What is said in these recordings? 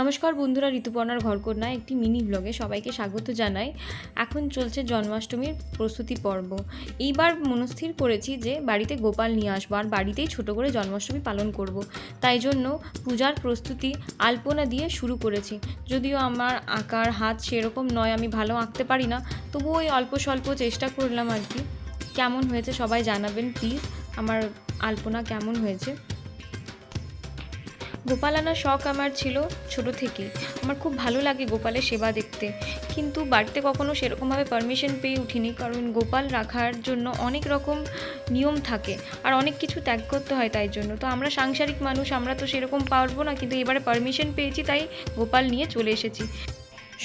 নমস্কার বন্ধুরা, ঋতুপর্ণার ঘরকন্যা একটি মিনি ব্লগে সবাইকে স্বাগত জানাই। এখন চলছে জন্মাষ্টমীর প্রস্তুতি পর্ব। এইবার মনস্থির করেছি যে বাড়িতে গোপাল নিয়ে আসব আর বাড়িতেই ছোট করে জন্মাষ্টমী পালন করব। তাই জন্য পূজার প্রস্তুতি আলপনা দিয়ে শুরু করেছি। যদিও আমার আঁকার হাত সেরকম নয়, আমি ভালো আঁকতে পারি না তবু ওই অল্প স্বল্প চেষ্টা করলাম আর কি। কেমন হয়েছে সবাই জানাবেন, প্লিজ। আমার আলপনা কেমন হয়েছে? গোপাল আনার শখ আমার ছিল ছোট থেকেই। আমার খুব ভালো লাগে গোপালের সেবা দেখতে। কিন্তু বাড়িতে কখনো সেরকমভাবে পারমিশন পেয়ে উঠিনি, কারণ গোপাল রাখার জন্য অনেক রকম নিয়ম থাকে আর অনেক কিছু ত্যাগ করতে হয় তাই জন্য। তো আমরা সাংসারিক মানুষ, আমরা তো সেরকম পারব না, কিন্তু এবারে পারমিশন পেয়েছি, তাই গোপাল নিয়ে চলে এসেছি।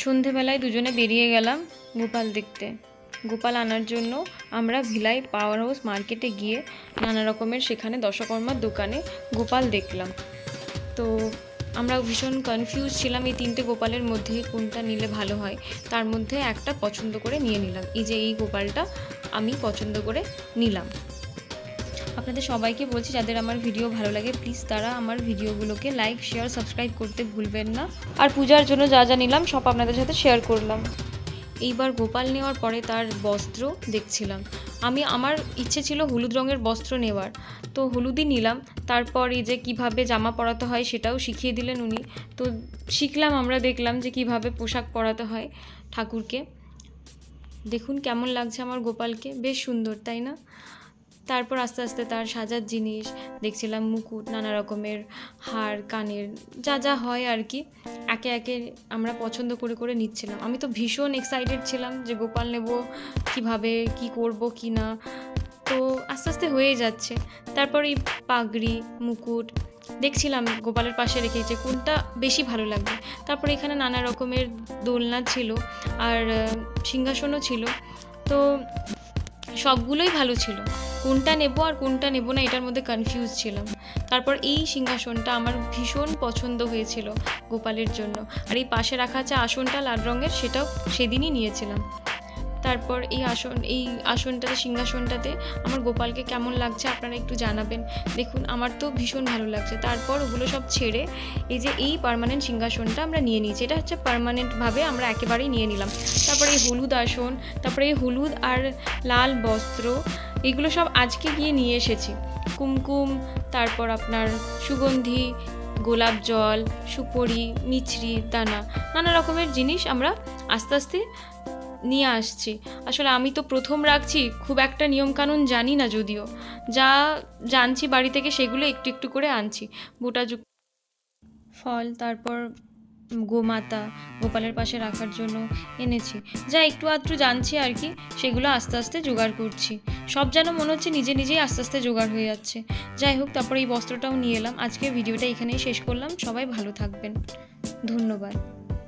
সন্ধেবেলায় দুজনে বেরিয়ে গেলাম গোপাল দেখতে। গোপাল আনার জন্য আমরা ভিলাই পাওয়ার হাউস মার্কেটে গিয়ে নানা রকমের সেখানে দশকর্মার দোকানে গোপাল দেখলাম। তো আমরা ভীষণ কনফিউজ ছিলাম এই তিনটে গোপালের মধ্যে কোনটা নিলে ভালো হয়। তার মধ্যে একটা পছন্দ করে নিয়ে নিলাম। এই যে এই গোপালটা আমি পছন্দ করে নিলাম। আপনাদের সবাইকে বলছি, যাদের আমার ভিডিও ভালো লাগে প্লিজ তারা আমার ভিডিওগুলোকে লাইক শেয়ার সাবস্ক্রাইব করতে ভুলবেন না। আর পূজার জন্য যা যা নিলাম, সব আপনাদের সাথে শেয়ার করলাম। এইবার গোপাল নেওয়ার পরে তার বস্ত্র দেখছিলাম। আমি আমার ইচ্ছে ছিল হলুদ রঙের বস্ত্র নেওয়ার। তো হলুদই নিলাম। তারপর এই যে কীভাবে জামা পরাতে হয় সেটাও শিখিয়ে দিলেন উনি। তো শিখলাম, আমরা দেখলাম যে কীভাবে পোশাক পরাতে হয় ঠাকুরকে। দেখুন কেমন লাগছে আমার গোপালকে। বেশ সুন্দর, তাই না? তারপর আস্তে আস্তে তার সাজার জিনিস, দেখছিলাম মুকুট, নানা রকমের হার, কানের, যা যা হয় আর কি, একে একে আমরা পছন্দ করে করে নিচ্ছিলাম। আমি তো ভীষণ এক্সাইটেড ছিলাম যে গোপাল নেব কীভাবে, কি করব, কি না। তো আস্তে আস্তে হয়ে যাচ্ছে। তারপর এই পাগড়ি, মুকুট, দেখছিলাম গোপালের পাশে রেখে যে কোনটা বেশি ভালো লাগবে। তারপর এখানে নানা রকমের দোলনা ছিল আর, সিংহাসনও ছিল। তো সবগুলোই ভালো ছিল। কোনটা নেব আর কোনটা নেব না, এটার মধ্যে কনফিউজ ছিলাম। তারপর এই সিংহাসনটা আমার ভীষণ পছন্দ হয়েছিল গোপালের জন্য। আর এই পাশে রাখা আছে আসনটা লাল রঙের, সেটাও সেদিনই নিয়েছিলাম। তারপর এই আসন, এই আসনটাতে, সিংহাসনটাতে আমার গোপালকে কেমন লাগছে আপনারা একটু জানাবেন। দেখুন, আমার তো ভীষণ ভালো লাগছে। তারপর ওগুলো সব ছেড়ে এই যে এই পারমানেন্ট সিংহাসনটা আমরা নিয়ে নিয়েছি। এটা হচ্ছে পার্মানেন্টভাবে আমরা একেবারেই নিয়ে নিলাম। তারপরে এই হলুদ আসন, তারপরে এই হলুদ আর লাল বস্ত্র এগুলো সব আজকে গিয়ে নিয়ে এসেছি। কুমকুম, তারপর আপনার সুগন্ধি, গোলাপ জল, সুপরি, মিছরি, দানা, নানা রকমের জিনিস আমরা আস্তে আস্তে নিয়ে আসছি। আসলে আমি তো প্রথম রাখছি, খুব একটা নিয়মকানুন জানি না যদিও। যা জানছি বাড়ি থেকে সেগুলো একটু একটু করে আনছি। বুটাযুক্ত ফল, তারপর গোমাতা গোপালের পাশে রাখার জন্য এনেছি। যা একটু আধটু জানছি আর কি, সেগুলো আস্তে আস্তে জোগাড় করছি। সব যেন মনে হচ্ছে নিজে নিজেই আস্তে আস্তে জোগাড় হয়ে যাচ্ছে। যাই হোক, তারপরে এই বস্ত্রটাও নিয়ে এলাম। আজকে ভিডিওটা এখানেই শেষ করলাম। সবাই ভালো থাকবেন। ধন্যবাদ।